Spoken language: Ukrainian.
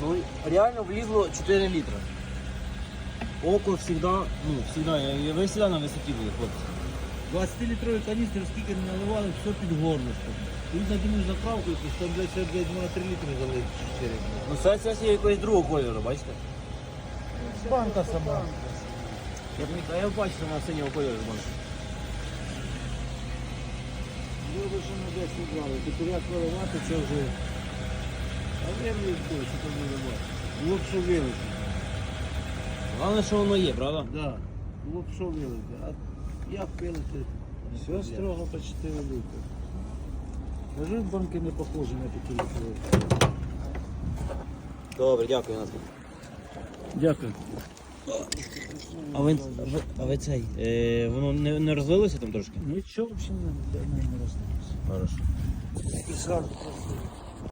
Ну, реально влізло 4 літра. Око всегда, ну, всегда, я, я, ви всегда на висоті були, хлопці. 20-літровий каністр, скільки не наливали, все під горлышком. Він закинув заправку, якусь там, блядь, ще, блядь, на 3 літри залив 4. Ну, це, це є якогось другого кольору, бачите? Банка сама. Я бачу, що вона синього кольору банка. Що на 10 брали, тепер як виливати, це вже... А я не знаю, що там виливати. Що вилити. Головне, що воно є, правда? Да. Було що вилити. А як вилити? Все строго по 4 літри. Кажу, банки не похожі на 5 літрові. Добре, дякую, Наталя. Дякую. А ви, а ви, а ви цей, е, воно не, не розлилося там трошки? Нічого взагалі не, не, не. Хорошо. І зразу просто